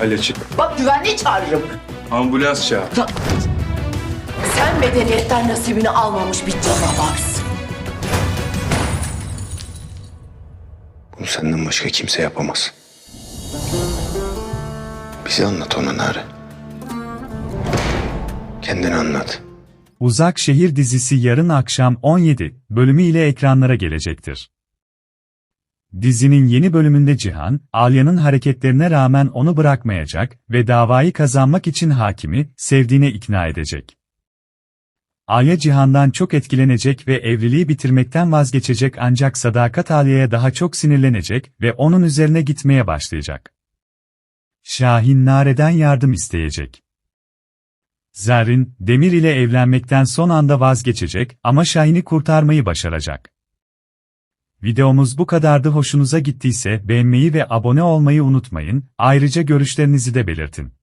Ali çık. Bak güvenliği çağırırım. Ambulans çağır. Sen medeniyetten nasibini almamış bir canavarsın. Bunu senden başka kimse yapamaz. Bize anlat ona Nare. Kendini anlat. Uzak Şehir dizisi yarın akşam 17 bölümü ile ekranlara gelecektir. Dizinin yeni bölümünde Cihan, Alya'nın hareketlerine rağmen onu bırakmayacak ve davayı kazanmak için hakimi, sevdiğine ikna edecek. Alya Cihan'dan çok etkilenecek ve evliliği bitirmekten vazgeçecek ancak Sadakat Alya'ya daha çok sinirlenecek ve onun üzerine gitmeye başlayacak. Şahin Nare'den yardım isteyecek. Zerrin, Demir ile evlenmekten son anda vazgeçecek ama Şahin'i kurtarmayı başaracak. Videomuz bu kadardı hoşunuza gittiyse beğenmeyi ve abone olmayı unutmayın, ayrıca görüşlerinizi de belirtin.